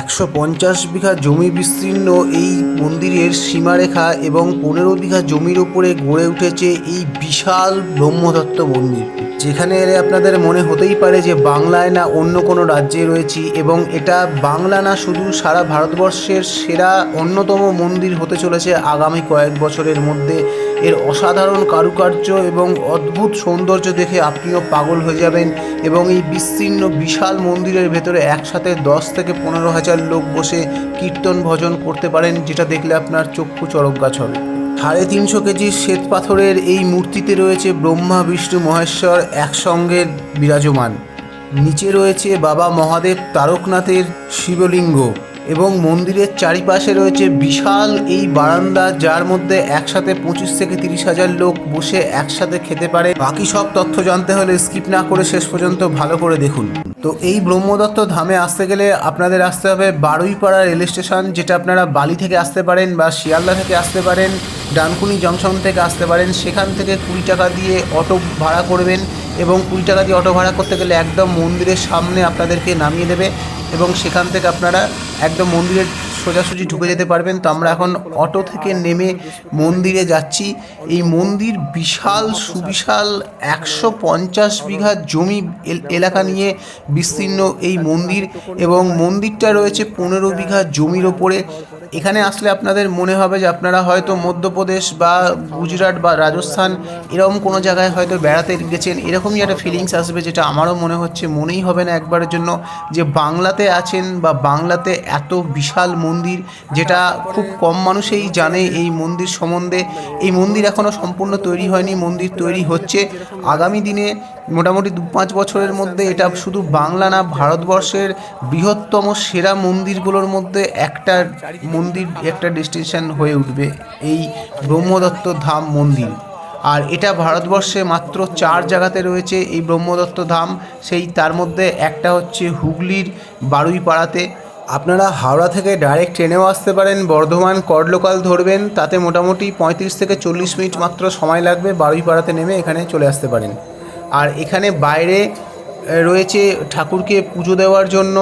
একশো পঞ্চাশ বিঘা জমি বিস্তীর্ণ এই মন্দিরের সীমারেখা এবং পনেরো বিঘা জমির উপরে গড়ে উঠেছে এই বিশাল ব্রহ্মদত্ত মন্দির। যেখানে এলে আপনাদের মনে হতেই পারে যে বাংলায় না অন্য কোনো রাজ্যে রয়েছি এবং এটা বাংলা না শুধু সারা ভারতবর্ষের সেরা অন্যতম মন্দির হতে চলেছে আগামী কয়েক বছরের মধ্যে। এর অসাধারণ কারুকার্য এবং অদ্ভুত সৌন্দর্য দেখে আপনিও পাগল হয়ে যাবেন এবং এই বিস্তীর্ণ বিশাল মন্দিরের ভেতরে একসাথে দশ থেকে পনেরো হাজার লোক বসে কীর্তন ভজন করতে পারেন, যেটা দেখলে আপনার চক্ষু চরক গাছ হবে সাড়ে তিনশো কেজি শ্বেত পাথরের এই মূর্তিতে রয়েছে ব্রহ্মা, বিষ্ণু, মহেশ্বর একসঙ্গে বিরাজমান। নিচে রয়েছে বাবা মহাদেব তারকনাথের শিবলিঙ্গ এবং মন্দিরের চারিপাশে রয়েছে বিশাল এই বারান্দা, যার মধ্যে একসাথে পঁচিশ থেকে তিরিশ হাজার লোক বসে একসাথে খেতে পারে। বাকি সব তথ্য জানতে হলে স্কিপ না করে শেষ পর্যন্ত ভালো করে দেখুন। তো এই ব্রহ্মদত্ত ধামে আসতে গেলে আপনাদের আসতে হবে বারুইপাড়া রেল স্টেশন, যেটা আপনারা বালি থেকে আসতে পারেন বা শিয়ালদা থেকে আসতে পারেন, ডানকুনি জংশন থেকে আসতে পারেন। সেখান থেকে কুড়ি টাকা দিয়ে অটো ভাড়া করবেন এবং কুড়ি টাকা দিয়ে অটো ভাড়া করতে গেলে একদম মন্দিরের সামনে আপনাদেরকে নামিয়ে দেবে এবং সেখান থেকে আপনারা একদম মন্দিরের সোজাসুজি ঢুকে যেতে পারবেন। তো আমরা এখন অটো থেকে নেমে মন্দিরে যাচ্ছি। এই মন্দির বিশাল, সুবিশাল একশো পঞ্চাশ বিঘা জমি এল- এলাকা নিয়ে বিস্তীর্ণ এই মন্দির এবং মন্দিরটা রয়েছে পনেরো বিঘা জমির ওপরে। এখানে আসলে আপনাদের মনে হবে যে আপনারা হয়তো মধ্যপ্রদেশ বা গুজরাট বা রাজস্থান এরকম কোনো জায়গায় হয়তো বেড়াতে গেছেন, এরকমই একটা ফিলিংস আসবে যেটা আমারও মনে হচ্ছে মনেই হবে না একবারের জন্য যে বাংলাতে আছেন বা বাংলাতে এত বিশাল মন্দির যেটা খুব কম মানুষেই জানে এই মন্দির সম্বন্ধে। এই মন্দির এখনও সম্পূর্ণ তৈরি হয়নি, মন্দির তৈরি হচ্ছে। আগামী দিনে মোটামুটি দু পাঁচ বছরের মধ্যে এটা শুধু বাংলা না, ভারতবর্ষের বৃহত্তম সেরা মন্দিরগুলোর মধ্যে একটা মন্দির একটা ডেস্টিনেশন হয়ে উঠবে, এই ব্রহ্মদত্ত ধাম মন্দির। আর এটা ভারতবর্ষে মাত্র চার জায়গাতে রয়েছে এই ব্রহ্মদত্ত ধাম, সেই তার মধ্যে একটা হচ্ছে হুগলির বারুইপাড়াতে। আপনারা হাওড়া থেকে ডাইরেক্ট ট্রেনেও আসতে পারেন, বর্ধমান কড লোকাল ধরবেন, তাতে মোটামুটি পঁয়ত্রিশ থেকে চল্লিশ মিনিট মাত্র সময় লাগবে বারুইপাড়াতে নেমে এখানে চলে আসতে পারেন। আর এখানে বাইরে রয়েছে ঠাকুরকে পুজো দেওয়ার জন্য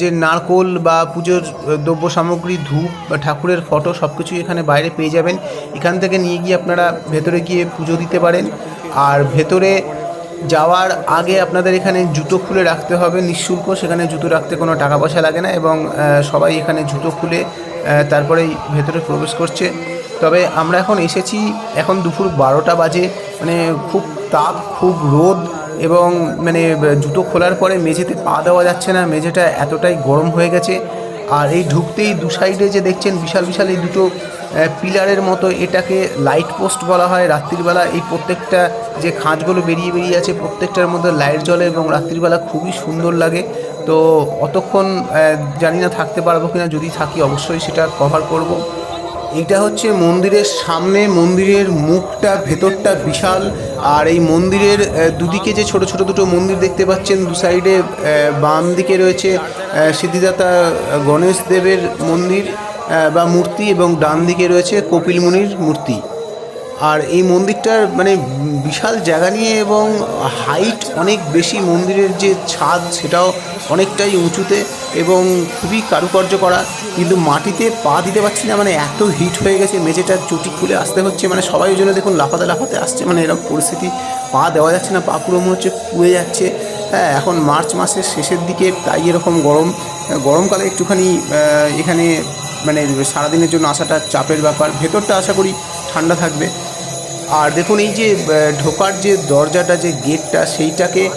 যে নারকোল বা পুজোর দ্রব্য সামগ্রী, ধূপ বা ঠাকুরের ফটো সব কিছুই এখানে বাইরে পেয়ে যাবেন। এখান থেকে নিয়ে গিয়ে আপনারা ভেতরে গিয়ে পুজো দিতে পারেন। আর ভেতরে যাওয়ার আগে আপনাদের এখানে জুতো খুলে রাখতে হবে। নিঃশুল্ক, সেখানে জুতো রাখতে কোনো টাকা পয়সা লাগে না এবং সবাই এখানে জুতো খুলে তারপরেই ভেতরে প্রবেশ করছে। তবে আমরা এখন এসেছি, এখন দুপুর বারোটা বাজে। মানে খুব তাপ, খুব রোদ। এবং মানে জুতো খোলার পরে মেঝেতে পা দেওয়া যাচ্ছে না, মেঝেটা এতটাই গরম হয়ে গেছে। আর এই ঢুকতেই দু সাইডে যে দেখছেন বিশাল বিশাল এই দুটো পিলারের মতো এটাকে লাইট পোস্ট বলা হয়। রাত্রিবেলা এই প্রত্যেকটা যে খাঁজগুলো বেরিয়ে বেরিয়ে আছে, প্রত্যেকটার মধ্যে লাইট জ্বলে এবং রাত্রিবেলা খুবই সুন্দর লাগে। তো অতক্ষণ জানি না থাকতে পারব কিনা, যদি থাকি অবশ্যই সেটা কভার করব। এইটা হচ্ছে মন্দিরের সামনে, মন্দিরের মুখটা, ভেতরটা বিশাল। আর এই মন্দিরের দুদিকে যে ছোট ছোট দুটো মন্দির দেখতে পাচ্ছেন, দু সাইডে বাম দিকে রয়েছে সিদ্ধিদাতা গণেশ দেবের মন্দির বা মূর্তি, এবং ডান দিকে রয়েছে কপিল মুনির মূর্তি। আর এই মন্দিরটার মানে বিশাল জায়গা নিয়ে এবং হাইট অনেক বেশি, মন্দিরের যে ছাদ সেটাও অনেকটাই উঁচুতে এবং খুবই কারুকার্য করা। কিন্তু মাটিতে পা দিতে পারছি না মানে এত হিট হয়ে গেছে মেঝেটার চটি খুলে আসতে হচ্ছে মানে সবাই ওই জন্য দেখুন লাফাতে লাফাতে আসছে মানে এরকম পরিস্থিতি। পা দেওয়া যাচ্ছে না, পা পুরো মনে হচ্ছে পুড়ে যাচ্ছে। হ্যাঁ এখন মার্চ মাসের শেষের দিকে তাই এরকম গরম, গরমকালে একটুখানি এখানে মানে সারাদিনের জন্য আসাটা চাপের ব্যাপার। ভেতরটা আশা করি ঠান্ডা থাকবে। আর দেখুন এই যে ঢোকার যে দরজাটা, যে গেটটা, সেইটাকে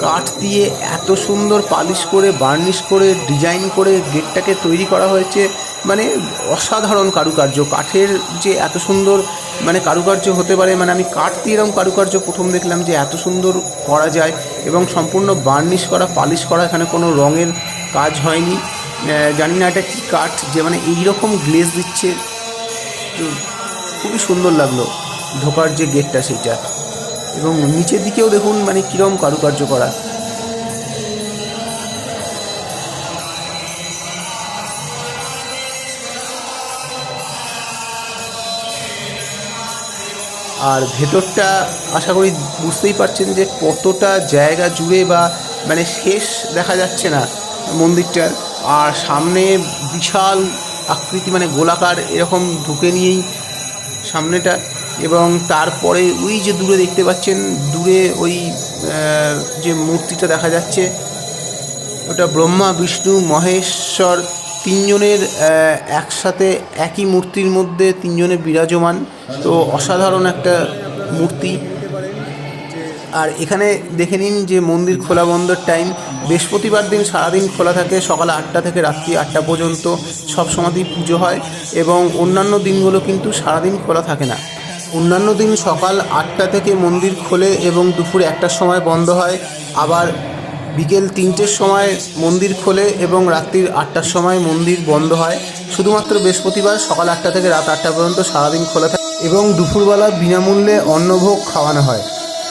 কাঠ দিয়ে এত সুন্দর পালিশ করে, বার্নিশ করে, ডিজাইন করে গেটটাকে তৈরি করা হয়েছে। মানে অসাধারণ কারুকার্য। কাঠের যে এত সুন্দর মানে কারুকার্য হতে পারে মানে আমি কাঠ দিয়ে এরকম কারুকার্য প্রথম দেখলাম যে এত সুন্দর করা যায় এবং সম্পূর্ণ বার্নিশ করা, পালিশ করা, এখানে কোনো রঙের কাজ হয়নি। জানি না এটা কী কাঠ, যে মানে এইরকম গ্লেজ দিচ্ছে। খুবই সুন্দর লাগল। ঢোকার যে গেটটা সেইটা এবং নিচের দিকেও দেখুন মানে কীরকম কারুকার্য করা। আর ভেতরটা আশা করি বুঝতেই পারছেন যে কতটা জায়গা জুড়ে বা মানে শেষ দেখা যাচ্ছে না মন্দিরটার আর সামনে বিশাল আকৃতি মানে গোলাকার এরকম ঢুকে নিয়েই সামনেটা। এবং তারপরে ওই যে দূরে দেখতে পাচ্ছেন, দূরে ওই যে মূর্তিটা দেখা যাচ্ছে, ওটা ব্রহ্মা, বিষ্ণু, মহেশ্বর তিনজনের একসাথে একই মূর্তির মধ্যে তিনজনে বিরাজমান। তো অসাধারণ একটা মূর্তি। আর এখানে দেখে নিন যে মন্দির খোলা বন্ধর টাইম। বৃহস্পতিবার দিন সারাদিন খোলা থাকে, সকাল আটটা থেকে রাত্রি আটটা পর্যন্ত সব সময়তেই পুজো হয় এবং অন্যান্য দিনগুলো কিন্তু সারাদিন খোলা থাকে না। অন্যান্য দিন সকাল আটটা থেকে মন্দির খোলে এবং দুপুর একটার সময় বন্ধ হয়। আবার বিকেল তিনটের সময় মন্দির খোলে এবং রাত্রির আটটার সময় মন্দির বন্ধ হয়। শুধুমাত্র বৃহস্পতিবার সকাল আটটা থেকে রাত আটটা পর্যন্ত সারাদিন খোলা থাকে এবং দুপুরবেলা বিনামূল্যে অন্নভোগ খাওয়ানো হয়।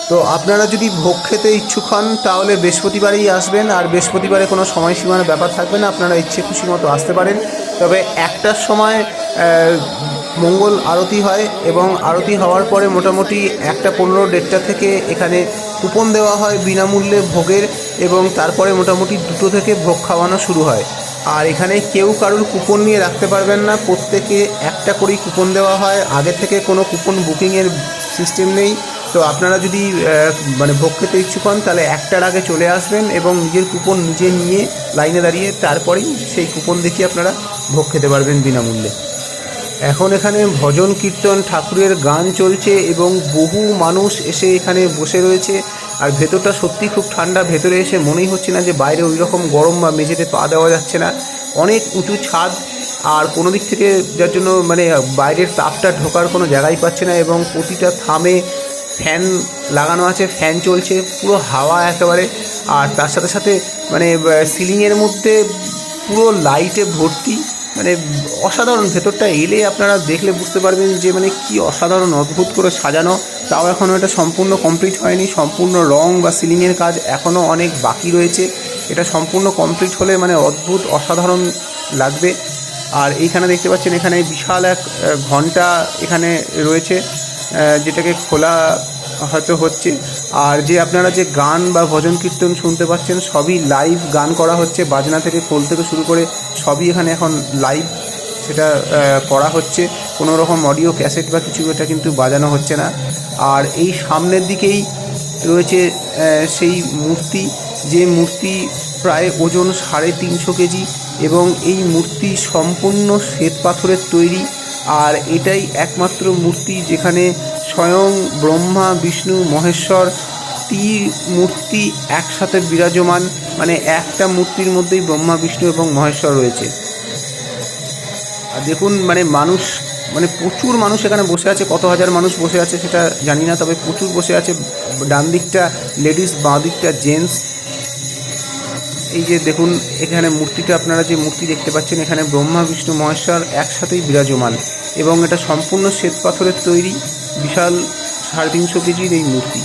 তো আপনারা যদি ভোগ খেতে ইচ্ছুক হন, তাহলে বৃহস্পতিবারেই আসবেন। আর বৃহস্পতিবারে কোনো সময়সীমার ব্যাপার থাকবে না, আপনারা ইচ্ছে খুশি মতো আসতে পারেন। তবে একটার সময় মঙ্গল আরতি হয় এবং আরতি হওয়ার পরে মোটামুটি একটা পনেরো দেড়টা থেকে এখানে কুপন দেওয়া হয় বিনামূল্যে ভোগের এবং তারপরে মোটামুটি দুটো থেকে ভোগ খাওয়ানো শুরু হয়। আর এখানে কেউ কারুর কুপন নিয়ে রাখতে পারবেন না, প্রত্যেকে একটা করেই কুপন দেওয়া হয়। আগে থেকে কোনো কুপন বুকিংয়ের সিস্টেম নেই। তো আপনারা যদি মানে ভোগ খেতে ইচ্ছুক হন, তাহলে একটার আগে চলে আসবেন এবং নিজের কুপন নিজে নিয়ে লাইনে দাঁড়িয়ে তারপরেই সেই কুপন দেখিয়ে আপনারা ভোগ খেতে পারবেন বিনামূল্যে। এখন এখানে ভজন কীর্তন ঠাকুরের গান চলছে এবং বহু মানুষ এসে এখানে বসে রয়েছে। আর ভেতরটা সত্যি খুব ঠান্ডা, ভেতরে এসে মনেই হচ্ছে না যে বাইরে ওই রকম গরম বা মেঝেতে পা দেওয়া যাচ্ছে না। অনেক উঁচু ছাদ, আর কোনো দিক থেকে যার জন্য মানে বাইরের তাপটা ঢোকার কোনো জায়গাই পাচ্ছে না এবং প্রতিটা থামে ফ্যান লাগানো আছে, ফ্যান চলছে, পুরো হাওয়া একেবারে। আর তার সাথে সাথে মানে সিলিংয়ের মধ্যে পুরো লাইটে ভর্তি। মানে অসাধারণ, ভেতরটা এলে আপনারা দেখলে বুঝতে পারবেন যে মানে কি অসাধারণ, অদ্ভুত করে সাজানো। তাও এখনও এটা সম্পূর্ণ কমপ্লিট হয়নি, সম্পূর্ণ রং বা সিলিংয়ের কাজ এখনও অনেক বাকি রয়েছে। এটা সম্পূর্ণ কমপ্লিট হলে মানে অদ্ভুত, অসাধারণ লাগবে। আর এইখানে দেখতে পাচ্ছেন, এখানে বিশাল এক ঘণ্টা এখানে রয়েছে। যেটাকে খোলা হয়তো হচ্ছে। আর যে আপনারা যে গান বা ভজন কীর্তন শুনতে পাচ্ছেন, সবই লাইভ গান করা হচ্ছে। বাজনা থেকে খোল থেকে শুরু করে সবই এখানে এখন লাইভ সেটা করা হচ্ছে। কোনো রকম অডিও ক্যাসেট বা কিছু এটা কিন্তু বাজানো হচ্ছে না। আর এই সামনের দিকেই রয়েছে সেই মূর্তি। যে মূর্তি প্রায় ওজন সাড়ে তিনশো কেজি এবং এই মূর্তি সম্পূর্ণ শ্বেত পাথরের তৈরি। আর এটাই একমাত্র মূর্তি যেখানে স্বয়ং ব্রহ্মা, বিষ্ণু, মহেশ্বর তীর মূর্তি একসাথে বিরাজমান মানে একটা মূর্তির মধ্যেই ব্রহ্মা, বিষ্ণু এবং মহেশ্বর রয়েছে। আর দেখুন মানে মানুষ মানে প্রচুর মানুষ এখানে বসে আছে, কত হাজার মানুষ বসে আছে সেটা জানি না, তবে প্রচুর বসে আছে, ডান দিকটা লেডিস, বাঁ দিকটা জেন্টস। এই যে দেখুন, এখানে মূর্তিটা, আপনারা যে মূর্তি দেখতে পাচ্ছেন, এখানে ব্রহ্মা, বিষ্ণু, মহেশ্বর একসাথেই বিরাজমান। এবং এটা সম্পূর্ণ শ্বেত পাথরের তৈরি, বিশাল সাড়ে তিনশো কেজির এই মূর্তি।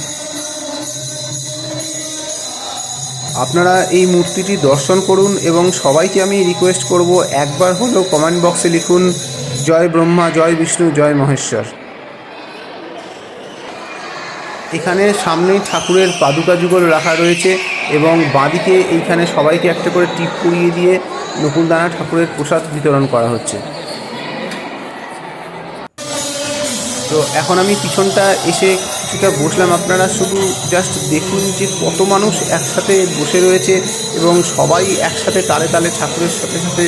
আপনারা এই মূর্তিটি দর্শন করুন এবং সবাইকে আমি রিকোয়েস্ট করব একবার হলেও কমেন্ট বক্সে লিখুন, জয় ব্রহ্মা, জয় বিষ্ণু, জয় মহেশ্বর। এখানে সামনেই ঠাকুরের পাদুকা যুগল রাখা রয়েছে এবং বাঁদিকে এইখানে সবাইকে একটা করে টিপ পরিয়ে দিয়ে নকুলদানা ঠাকুরের প্রসাদ বিতরণ করা হচ্ছে। তো এখন আমি পিছনটা এসে কিছুটা বসলাম। আপনারা শুধু জাস্ট দেখুন যে কত মানুষ একসাথে বসে রয়েছে এবং সবাই একসাথে তালে তালে ঠাকুরের সাথে সাথে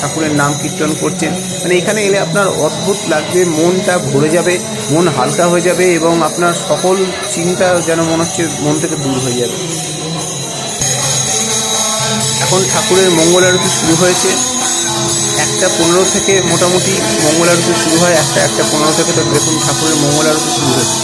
ঠাকুরের নাম কীর্তন করছেন। মানে এখানে এলে আপনার অদ্ভুত লাগবে, মনটা ভরে যাবে, মন হালকা হয়ে যাবে এবং আপনার সকল চিন্তা যেন মনে হচ্ছে মন থেকে দূর হয়ে যাবে। এখন ঠাকুরের মঙ্গল আরতি শুরু হয়েছে। একটা পনেরো থেকে মোটামুটি মঙ্গল আরতি শুরু হয়, একটা একটা পনেরো থেকে তো দেখুন ঠাকুরের মঙ্গল আরতি শুরু হয়েছে।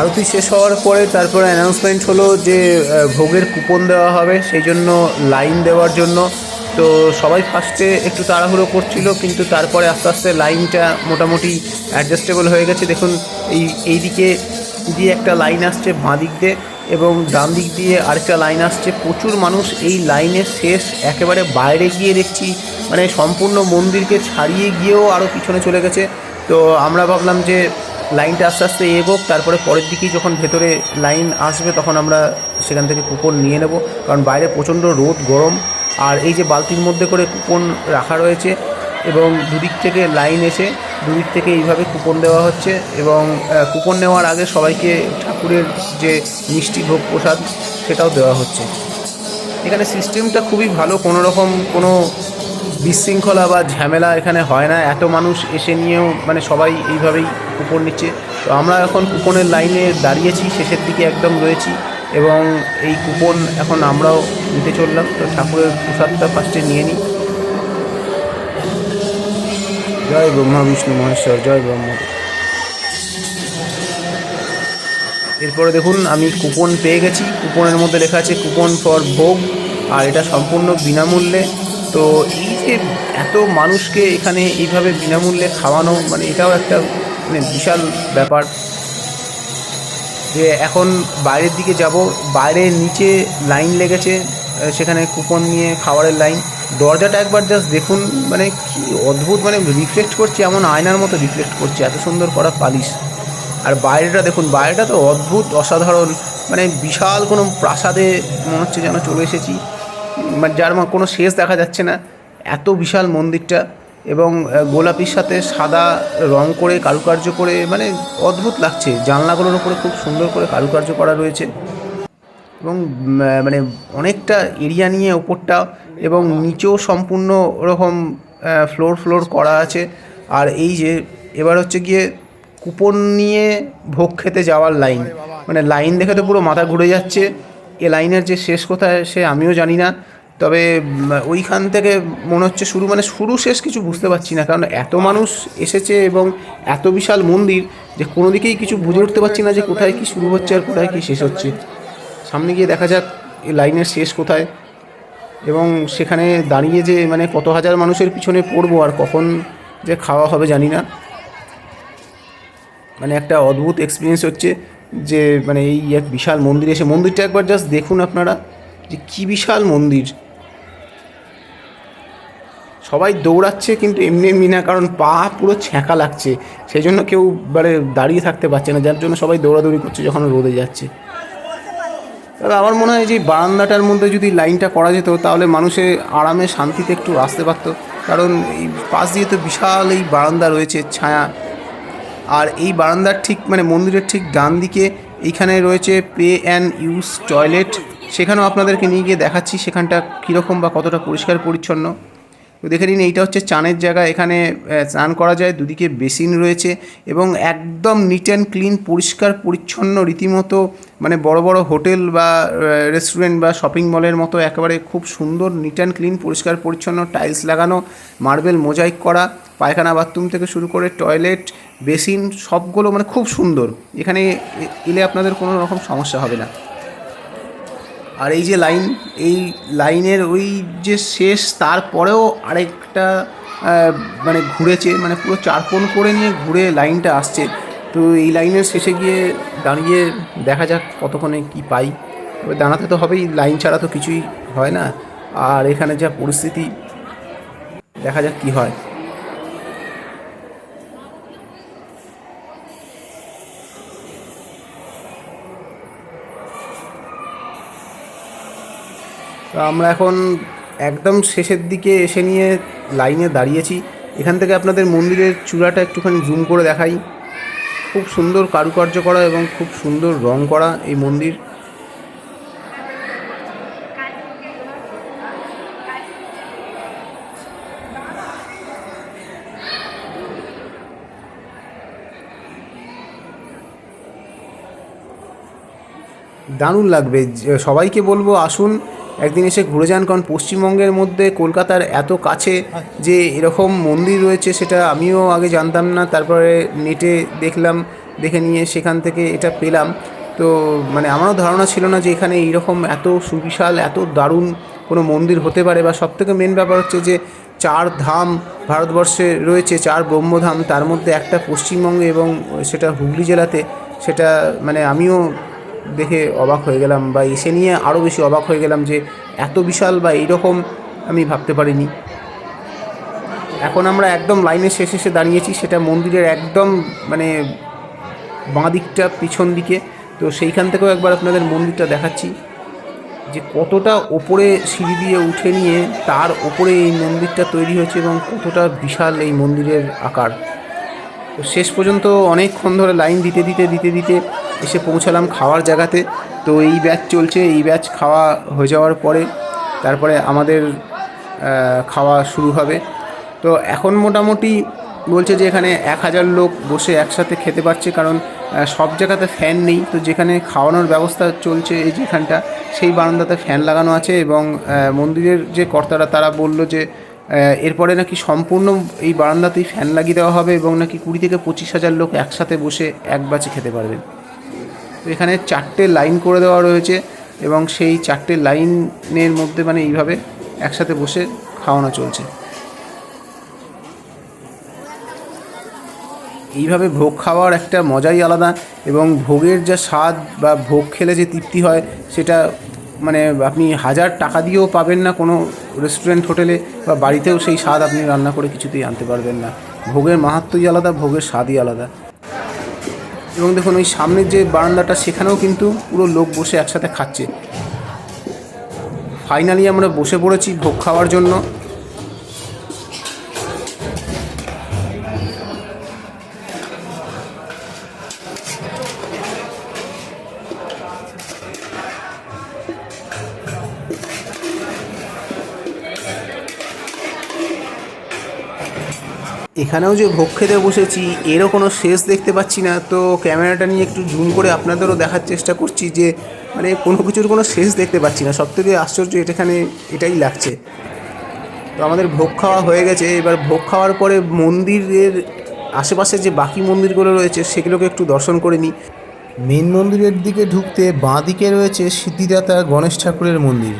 আরতি শেষ হওয়ার পরে তারপরে অ্যানাউন্সমেন্ট হলো যে ভোগের কুপন দেওয়া হবে, সেই জন্য লাইন দেওয়ার জন্য। তো সবাই ফার্স্টে একটু তাড়াহুড়ো করছিল, কিন্তু তারপরে আস্তে আস্তে লাইনটা মোটামুটি অ্যাডজাস্টেবল হয়ে গেছে। দেখুন, এই এই দিকে দিয়ে একটা লাইন আসছে বাঁ দিক দিয়ে এবং ডান দিক দিয়ে আরেকটা লাইন আসছে। প্রচুর মানুষ এই লাইনের শেষ একেবারে বাইরে গিয়ে দেখছি মানে সম্পূর্ণ মন্দিরকে ছাড়িয়ে গিয়েও আরও পিছনে চলে গেছে। তো আমরা ভাবলাম যে লাইনটা আস্তে আস্তে এগোক, তারপরে পরের দিকেই যখন ভেতরে লাইন আসবে তখন আমরা সেখান থেকে কুপন নিয়ে নেব। কারণ বাইরে প্রচণ্ড রোদ, গরম, আর এই যে বালতির মধ্যে করে কুপন রাখা রয়েছে এবং দুদিক থেকে লাইন এসে দুদিক থেকে এইভাবে কুপন দেওয়া হচ্ছে এবং কুপন নেওয়ার আগে সবাইকে ঠাকুরের যে মিষ্টি ভোগ প্রসাদ সেটাও দেওয়া হচ্ছে। এখানে সিস্টেমটা খুবই ভালো, কোনো রকম কোনো বিশৃঙ্খলা বা ঝামেলা এখানে হয় না। এত মানুষ এসে নিয়েও মানে সবাই এইভাবেই কুপন নিচ্ছে। তো আমরা এখন কুপনের লাইনে দাঁড়িয়েছি শেষের দিকে একদম রয়েছি এবং এই কুপন এখন আমরাও নিতে চললাম। তো ঠাকুরের প্রসাদটা ফার্স্টে নিয়ে নিই। জয় ব্রহ্মা বিষ্ণু মহেশ্বর জয় ব্রহ্ম। এরপরে দেখুন আমি কুপন পেয়ে গেছি। কুপনের মধ্যে লেখা আছে কুপন ফর ভোগ আর এটা সম্পূর্ণ বিনামূল্যে। তো এই যে এত মানুষকে এখানে এইভাবে বিনামূল্যে খাওয়ানো মানে এটাও একটা মানে বিশাল ব্যাপার যে এখন বাইরের দিকে যাব, বাইরে নিচে লাইন লেগেছে সেখানে কুপন নিয়ে খাবারের লাইন দরজাটা একবার জাস্ট দেখুন মানে কি অদ্ভুত মানে রিফ্লেক্ট করছে, এমন আয়নার মতো রিফ্লেক্ট করছে, এত সুন্দর করা পালিশ আর বাইরেটা দেখুন, বাইরেটা তো অদ্ভুত, অসাধারণ মানে বিশাল কোনো প্রাসাদে মনে হচ্ছে যেন চলে এসেছি। মানে যার কোনো শেষ দেখা যাচ্ছে না। এত বিশাল মন্দিরটা। এবং গোলাপির সাথে সাদা রং করে কারুকার্য করে মানে অদ্ভুত লাগছে। জানলাগুলোর উপরে খুব সুন্দর করে কারুকার্য করা রয়েছে। এবং মানে অনেকটা এরিয়া নিয়ে ওপরটা এবং নিচেও সম্পূর্ণ ওরকম ফ্লোর ফ্লোর করা আছে। আর এই যে, এবার হচ্ছে গিয়ে কুপন নিয়ে ভোগ খেতে যাওয়ার লাইন। মানে লাইন দেখে তো পুরো মাথা ঘুরে যাচ্ছে। এ লাইনের যে শেষ কোথায় সে আমিও জানি না। তবে ওইখান থেকে মনে হচ্ছে শুরু মানে শুরু শেষ কিছু বুঝতে পারছি না। কারণ এত মানুষ এসেছে এবং এত বিশাল মন্দির যে কোনো দিকেই কিছু বুঝে উঠতে পারছি না যে কোথায় কি শুরু হচ্ছে আর কোথায় কি শেষ হচ্ছে। সামনে গিয়ে দেখা যাক এই লাইনের শেষ কোথায়। এবং সেখানে দাঁড়িয়ে যে মানে কত হাজার মানুষের পিছনে পড়ব আর কখন যে খাওয়া হবে জানি না। মানে একটা অদ্ভুত এক্সপিরিয়েন্স হচ্ছে যে মানে এই এক বিশাল মন্দির এসে, মন্দিরটা একবার জাস্ট দেখুন আপনারা, যে কী বিশাল মন্দির। সবাই দৌড়াচ্ছে কিন্তু এমনি এমনি না, কারণ পা পুরো ছ্যাঁকা লাগছে। সেই জন্য কেউ মানে দাঁড়িয়ে থাকতে পারছে না, যার জন্য সবাই দৌড়াদৌড়ি করছে যখন রোদে যাচ্ছে। তবে আমার মনে হয় যে বারান্দাটার মধ্যে যদি লাইনটা করা যেত, তাহলে মানুষে আরামে শান্তিতে একটু আসতে পারতো। কারণ এই পাশ দিয়ে তো বিশাল এই বারান্দা রয়েছে, ছায়া। আর এই বারান্দার ঠিক মানে মন্দিরের ঠিক ডান দিকে এইখানে রয়েছে পে অ্যান্ড ইউজ টয়লেট। সেখানেও আপনাদেরকে নিয়ে গিয়ে দেখাচ্ছি, সেখানটা কীরকম বা কতটা পরিষ্কার পরিচ্ছন্ন। তো দেখে নিন, এইটা হচ্ছে চানের জায়গা। এখানে স্নান করা যায়, দুদিকে বেসিন রয়েছে এবং একদম নিট অ্যান্ড ক্লিন পরিষ্কার, পরিচ্ছন্ন, রীতিমতো মানে বড় বড় হোটেল বা রেস্টুরেন্ট বা শপিং মলের মতো একেবারে খুব সুন্দর নিট অ্যান্ড ক্লিন পরিষ্কার, পরিচ্ছন্ন টাইলস লাগানো মার্বেল মোজাইক করা, পায়খানা বাথরুম থেকে শুরু করে টয়লেট বেসিন, সবগুলো মানে খুব সুন্দর। এখানে এলে আপনাদের কোনো রকম সমস্যা হবে না। আর এই যে লাইন, এই লাইনের ওই যে শেষ, তারপরেও আরেকটা মানে ঘুরেছে মানে পুরো চারকোণ করে নিয়ে ঘুরে লাইনটা আসছে। তো এই লাইনের শেষে গিয়ে দাঁড়িয়ে দেখা যাক কতক্ষণে কি পাই। তবে দাঁড়াতে তো হবেই, লাইন ছাড়া তো কিছুই হয় না। আর এখানে যা পরিস্থিতি, দেখা যাক কি হয়। তো আমরা এখন একদম শেষের দিকে এসে নিয়ে লাইনে দাঁড়িয়েছি। এখান থেকে আপনাদের মন্দিরের চূড়াটা একটুখানি জুম করে দেখাই। খুব সুন্দর কারুকার্য করা এবং খুব সুন্দর রং করা এই মন্দির। দারুণ লাগবে। সবাইকে বলব আসুন। একদিন এসে ঘুরে যান, কারণ পশ্চিমবঙ্গের মধ্যে কলকাতার এত কাছে যে এরকম মন্দির রয়েছে সেটা আমিও আগে জানতাম না। তারপরে নেটে দেখলাম, দেখে নিয়ে সেখান থেকে এটা পেলাম। তো মানে আমারও ধারণা ছিল না যে এখানে এইরকম এত সুবিশাল, এত দারুণ কোনো মন্দির হতে পারে বা সবথেকে মেন ব্যাপার হচ্ছে যে চার ধাম ভারতবর্ষে রয়েছে, চার ব্রহ্মধাম, তার মধ্যে একটা পশ্চিমবঙ্গে এবং সেটা হুগলি জেলাতে। সেটা মানে আমিও দেখে অবাক হয়ে গেলাম বা এসে নিয়ে আরও বেশি অবাক হয়ে গেলাম যে এত বিশাল বা এইরকম আমি ভাবতে পারিনি। এখন আমরা একদম লাইনের শেষে এসে দাঁড়িয়েছি, সেটা মন্দিরের একদম মানে বাঁ দিকটা, পিছন দিকে। তো সেইখান থেকেও একবার আপনাদের মন্দিরটা দেখাচ্ছি। যে কতটা ওপরে সিঁড়ি দিয়ে উঠে নিয়ে তার ওপরে এই মন্দিরটা তৈরি হয়েছে এবং কতটা বিশাল এই মন্দিরের আকার। তো শেষ পর্যন্ত অনেকক্ষণ ধরে লাইন দিতে দিতে দিতে দিতে এসে পৌঁছালাম খাওয়ার জায়গাতে। তো এই ব্যাচ চলছে, এই ব্যাচ খাওয়া হয়ে যাওয়ার পরে তারপরে আমাদের খাওয়া শুরু হবে। তো এখন মোটামুটি বলছে যে এখানে এক হাজার লোক বসে একসাথে খেতে পারছে, কারণ সব জায়গাতে ফ্যান নেই। তো যেখানে খাওয়ানোর ব্যবস্থা চলছে এই যেখানটা, সেই বারান্দাতে ফ্যান লাগানো আছে এবং মন্দিরের যে কর্তারা তারা বলল যে এরপরে নাকি সম্পূর্ণ এই বারান্দাতেই ফ্যান লাগিয়ে দেওয়া হবে এবং নাকি কুড়ি থেকে পঁচিশ হাজার লোক একসাথে বসে এক বাচে খেতে পারবেন এখানে চারটে লাইন করে দেওয়া রয়েছে এবং সেই চারটে লাইনের মধ্যে মানে এইভাবে একসাথে বসে খাওয়ানো চলছে। এইভাবে ভোগ খাওয়ার একটা মজাই আলাদা এবং ভোগের যা স্বাদ বা ভোগ খেলে যে তৃপ্তি হয় সেটা মানে আপনি হাজার টাকা দিয়েও পাবেন না কোনো রেস্টুরেন্ট, হোটেলে বা বাড়িতেও সেই স্বাদ আপনি রান্না করে কিছুতেই আনতে পারবেন না। ভোগের মাহাত্মই আলাদা, ভোগের স্বাদই আলাদা। এবং দেখুন, ওই সামনের যে বারান্দাটা, সেখানেও কিন্তু পুরো লোক বসে একসাথে খাচ্ছে। ফাইনালি আমরা বসে পড়েছি ভোগ খাওয়ার জন্য। এখানেও যে ভোগ খেতে বসেছি, এরও কোনো শেষ দেখতে পাচ্ছি না। তো ক্যামেরাটা নিয়ে একটু জুম করে আপনাদেরও দেখার চেষ্টা করছি যে মানে কোনো কিছুর কোনো শেষ দেখতে পাচ্ছি না। সব থেকে আশ্চর্য এটাখানে এটাই লাগছে। তো আমাদের ভোগ খাওয়া হয়ে গেছে। এবার ভোগ খাওয়ার পরে মন্দিরের আশেপাশে যে বাকি মন্দিরগুলো রয়েছে, সেগুলোকে একটু দর্শন করে নিই। মেন মন্দিরের দিকে ঢুকতে বাঁ দিকে রয়েছে সিদ্ধিদাতা গণেশ ঠাকুরের মন্দির।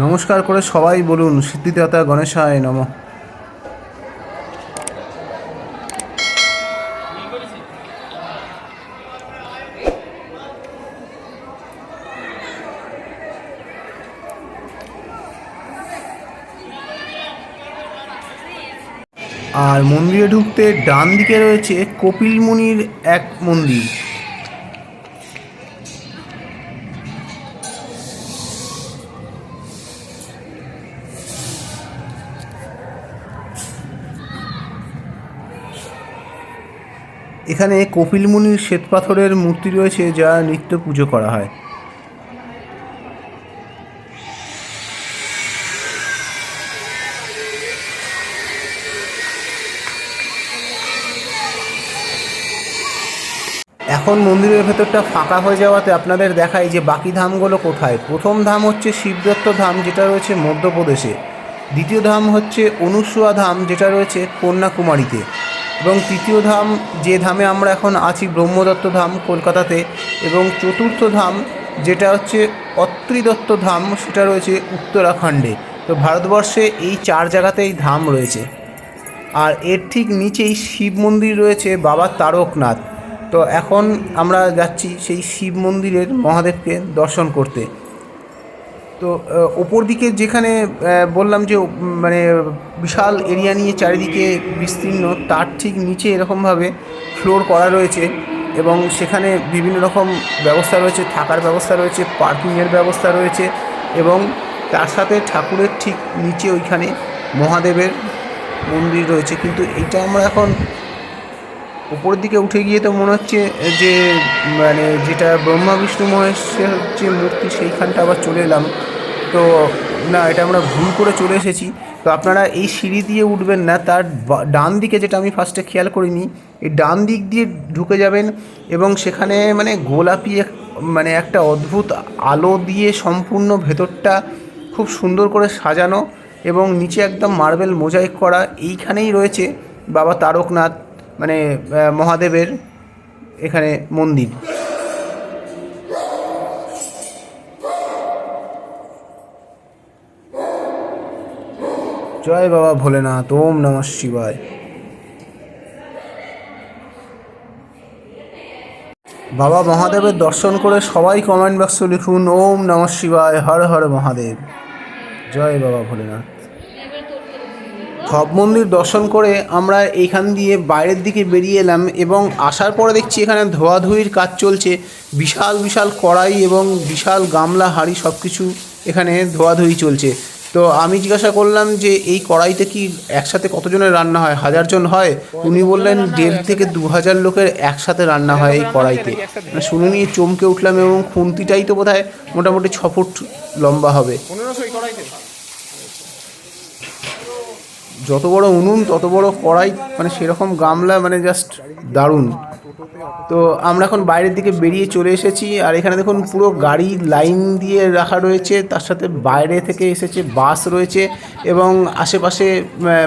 নমস্কার করে সবাই বলুন, সিদ্ধিদাতা গণেশায় নম। আর মন্দিরে ঢুকতে ডান দিকে রয়েছে কপিল মুনির এক মন্দির। এখানে কপিল মুনির শ্বেতপাথরের মূর্তি রয়েছে যা নিত্য পুজো করা হয়। এখন মন্দিরের ভেতরটা ফাঁকা হয়ে যাওয়াতে আপনাদের দেখাই যে বাকি ধামগুলো কোথায়। প্রথম ধাম হচ্ছে শিবদত্ত ধাম, যেটা রয়েছে মধ্যপ্রদেশে। দ্বিতীয় ধাম হচ্ছে অনুসুয়া ধাম, যেটা রয়েছে কন্যাকুমারীতে। এবং তৃতীয় ধাম, যে ধামে আমরা এখন আছি, ব্রহ্মদত্ত ধাম কলকাতাতে, এবং চতুর্থ ধাম, যেটা হচ্ছে অত্রিদত্ত ধাম, সেটা রয়েছে উত্তরাখণ্ডে। তো ভারতবর্ষে এই চার জায়গাতেই ধাম রয়েছে। আর এর ঠিক নিচেই শিব মন্দির রয়েছে বাবা তারকনাথ। তো এখন আমরা যাচ্ছি সেই শিব মন্দিরের মহাদেবকে দর্শন করতে। তো ওপর দিকে যেখানে বললাম যে মানে বিশাল এরিয়া নিয়ে চারিদিকে বিস্তীর্ণ, তার ঠিক নিচে এরকমভাবে ফ্লোর করা রয়েছে এবং সেখানে বিভিন্ন রকম ব্যবস্থা রয়েছে, থাকার ব্যবস্থা রয়েছে, পার্কিংয়ের ব্যবস্থা রয়েছে এবং তার সাথে ঠাকুরের ঠিক নিচে ওইখানে মহাদেবের মন্দির রয়েছে। কিন্তু এটা আমরা এখন উপরের দিকে উঠে গিয়ে তো মনে হচ্ছে যে মানে যেটা ব্রহ্মা, বিষ্ণু, মহেশের যে মূর্তি, সেইখানটা আবার চলে এলাম। তো, না, এটা আমরা ভুল করে চলে এসেছি। তো আপনারা এই সিঁড়ি দিয়ে উঠবেন না, তার ডান দিকে যেটা আমি ফার্স্টে খেয়াল করিনি, এই ডান দিক দিয়ে ঢুকে যাবেন এবং সেখানে মানে গোলাপি এক- মানে একটা অদ্ভুত আলো দিয়ে সম্পূর্ণ ভেতরটা খুব সুন্দর করে সাজানো এবং নিচে একদম মার্বেল মোজাইক করা এইখানেই রয়েছে বাবা তারকনাথ মানে মহাদেবের এখানে মন্দির। জয় বাবা ভোলেনাথ, ওম নমঃ শিবায়। বাবা মহাদেবের দর্শন করে সবাই কমেন্ট বক্সে লিখুন, ওম নমঃ শিবায়, হর হর মহাদেব। জয় বাবা ভোলেনাথ। সব মন্দির দর্শন করে আমরা এখান দিয়ে বাইরের দিকে বেরিয়ে এলাম এবং আসার পরে দেখছি এখানে ধোয়াধুয়ির কাজ চলছে। বিশাল বিশাল কড়াই এবং বিশাল গামলা, হাঁড়ি সব কিছু এখানে ধোয়াধুয়ি চলছে। তো আমি জিজ্ঞাসা করলাম যে এই কড়াইতে কি একসাথে কতজনের রান্না হয়? হাজার জন হয়? উনি বললেন দেড় থেকে দু হাজার লোকের একসাথে রান্না হয় এই কড়াইতে। মানে শুনে নিয়ে চমকে উঠলাম এবং খুন্তিটাই তো বোধহয় মোটামুটি ছ ফুট লম্বা হবে। যত বড় উনুন তত বড় কড়াই মানে সেরকম গামলা মানে জাস্ট দারুণ। তো আমরা এখন বাইরের দিকে বেরিয়ে চলে এসেছি, আর এখানে দেখুন পুরো গাড়ি লাইন দিয়ে রাখা রয়েছে, তার সাথে বাইরে থেকে এসেছে বাস রয়েছে এবং আশেপাশে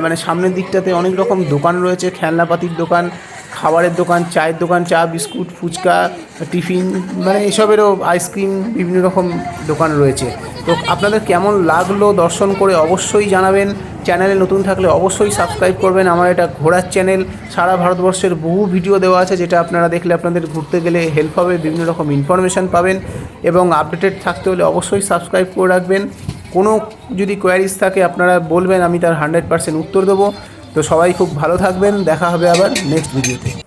মানে সামনের দিকটাতে অনেক রকম দোকান রয়েছে, খেলনাপাতির দোকান খাবারের দোকান, চায়ের দোকান, চা, বিস্কুট, ফুচকা, টিফিন মানে এসবেরও আইসক্রিম, বিভিন্ন রকম দোকান রয়েছে। তো আপনাদের কেমন লাগল দর্শন করে অবশ্যই জানাবেন। চ্যানেলে নতুন থাকলে অবশ্যই সাবস্ক্রাইব করবেন। আমার এটা ঘোরার চ্যানেল। সারা ভারতবর্ষের বহু ভিডিও দেওয়া আছে, যেটা আপনারা দেখলে আপনাদের ঘুরতে গেলে হেল্প হবে, বিভিন্ন রকম ইনফরমেশান পাবেন। এবং আপডেটেড থাকতে হলে অবশ্যই সাবস্ক্রাইব করে রাখবেন। কোনো যদি কোয়ারিজ থাকে, আপনারা বলবেন, আমি তার হান্ড্রেড পার্সেন্ট উত্তর দেবো। তো সবাই খুব ভালো থাকবেন দেখা হবে আবার নেক্সট ভিডিওতে